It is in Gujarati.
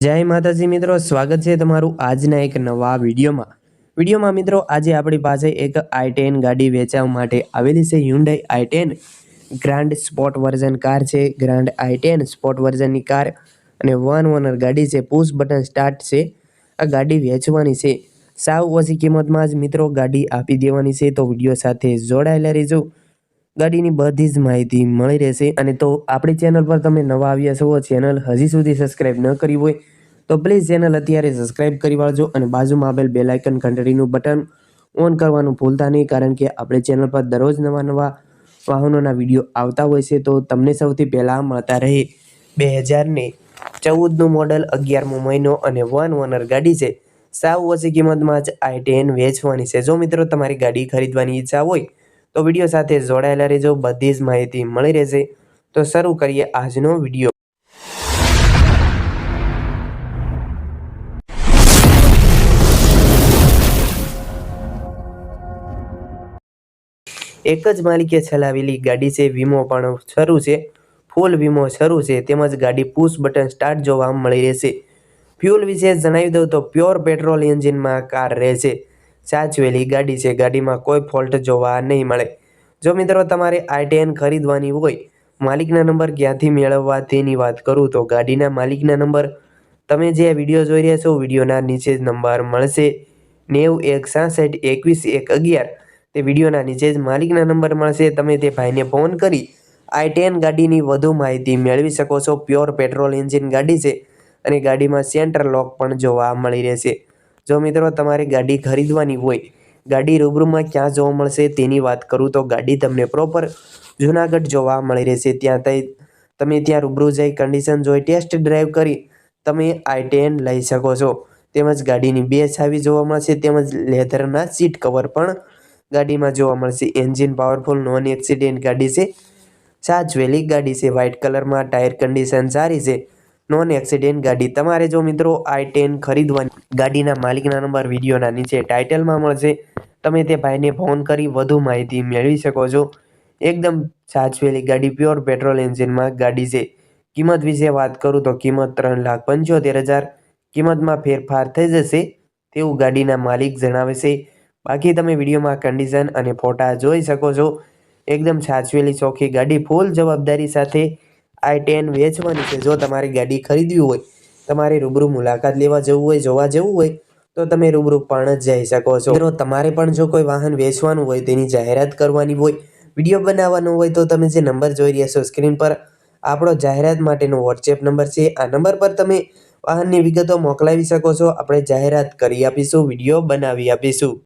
જય માતાજી મિત્રો, સ્વાગત છે તમારું આજના એક નવા વિડીયોમાં. વિડીયોમાં મિત્રો, આજે આપણી પાસે એક આઈ ટેન ગાડી વેચવા માટે આવેલી છે Hyundai i ten grand sport version car છે ગ્રાન્ડ આઈ ટેન સ્પોર્ટ વર્ઝનની કાર અને વન ઓનર ગાડી છે પુશ બટન સ્ટાર્ટ છે. આ ગાડી વેચવાની છે. સાવ ઓછી કિંમતમાં જ મિત્રો ગાડી આપી દેવાની છે, તો વીડિયો સાથે જોડાયેલા રહેજો. ગાડીની બધી જ માહિતી મળી રહેશે અને તો આપણી ચેનલ પર તમે નવા આવ્યા છો ચેનલ હજી સુધી સબસ્ક્રાઇબ ન કરી હોય, તો પ્લીઝ ચેનલ અત્યારે સબસ્ક્રાઇબ કરી વાળજો અને બાજુમાં આપેલ બેલ આઇકન ઘંટડીનું બટન ઓન કરવાનું ભૂલતા નહીં, કારણ કે આપણે ચેનલ પર દરરોજ નવા નવા વાહનોના વીડિયો આવતા હોય છે, તો તમને સૌથી પહેલાં મળતા રહે બે હજારને ચૌદનું મોડલ અગિયારમો મહિનો અને વન ઓનર ગાડી છે. સાવ ઓછી કિંમતમાં જ આઈ ટેન વેચવાની છે. જો મિત્રો તમારી ગાડી ખરીદવાની ઈચ્છા હોય તો વીડિયો સાથે જોડાયેલા રહેજો. બધી જ માહિતી મળી રહેશે. તો શરૂ કરીએ આજનો વીડિયો. એક જ માલિકે ચલાવેલી ગાડી છે. વીમો પણ શરૂ છે. ફૂલ વીમો શરૂ છે. તેમજ ગાડી પુશ બટન સ્ટાર્ટ જોવા મળી રહેશે. ફ્યુલ વિશે જણાવી દઉં તો પ્યોર પેટ્રોલ એન્જિનમાં કાર રહેશે. સાચવેલી ગાડી છે. ગાડીમાં કોઈ ફોલ્ટ જોવા નહીં મળે. જો મિત્રો તમારે આઈટીએન ખરીદવાની હોય, માલિકના નંબર ક્યાંથી મેળવવા તેની વાત કરું તો ગાડીના માલિકના નંબર તમે જે વીડિયો જોઈ રહ્યા છો, વિડીયોના નીચે જ નંબર મળશે. નેવું એક સાસઠ એકવીસ એક અગિયાર. તે વિડીયોના નીચે જ માલિકના નંબર મળશે. તમે તે ભાઈને ફોન કરી આઈ ગાડીની વધુ માહિતી મેળવી શકો છો. પ્યોર પેટ્રોલ એન્જિન ગાડી છે અને ગાડીમાં સેન્ટર લોક પણ જોવા મળી રહેશે. જો મિત્રો તમારે ગાડી ખરીદવાની હોય, ગાડી રૂબરૂમાં ક્યાં જોવા મળશે તેની વાત કરું તો ગાડી તમને પ્રોપર જુનાગઢ જોવા મળી રહેશે. ત્યાં તઈ તમે ત્યાં રૂબરૂ જઈ કન્ડિશન જોઈ ટેસ્ટ ડ્રાઈવ કરી તમે આઈ ટેન લઈ શકો છો. તેમજ ગાડીની બે છાવી જોવા મળશે, તેમજ લેધરના સીટ કવર પણ ગાડીમાં જોવા મળશે. એન્જિન પાવરફુલ નોન એક્સિડેન્ટ ગાડી છે. સાચવેલી ગાડી છે વ્હાઇટ કલરમાં ટાયર કન્ડિશન સારી છે. નોન એક્સિડેન્ટ ગાડી. તમારે જો મિત્રો આઈ ટેન ખરીદવાની, ગાડીના માલિકના નંબર વિડીયોના નીચે ટાઇટલમાં મળશે. તમે તે ભાઈને ફોન કરી વધુ માહિતી મેળવી શકો છો. એકદમ સાચવેલી ગાડી પ્યોર પેટ્રોલ એન્જિનમાં ગાડી છે. કિંમત વિશે વાત કરું તો કિંમત ત્રણ લાખ પંચોતેર હજાર. કિંમતમાં ફેરફાર થઈ જશે તેવું ગાડીના માલિક જણાવે છે. બાકી તમે વિડીયોમાં કન્ડિશન અને ફોટા જોઈ શકો છો. એકદમ સાચવેલી, ચોખ્ખી ગાડી ફૂલ જવાબદારી સાથે આઈ ટેન વેચવાની છે. જો તમારી ગાડી ખરીદવી હોય, તમારે રૂબરૂ મુલાકાત લેવા જવું હોય, જોવા જવું હોય, તો તમે રૂબરૂ પણ જ જઈ શકો છો. મિત્રો, તમારે પણ જો કોઈ વાહન વેચવાનું હોય, તેની જાહેરાત કરવાની હોય, વીડિયો બનાવવાનો હોય, તો તમે જે નંબર જોઈ રહ્યા છો સ્ક્રીન પર, આપણો જાહેરાત માટેનો વોટ્સએપ નંબર છે. આ નંબર પર તમે વાહનની વિગતો મોકલાવી શકો છો. આપણે જાહેરાત કરી આપીશું, વીડિયો બનાવી આપીશું.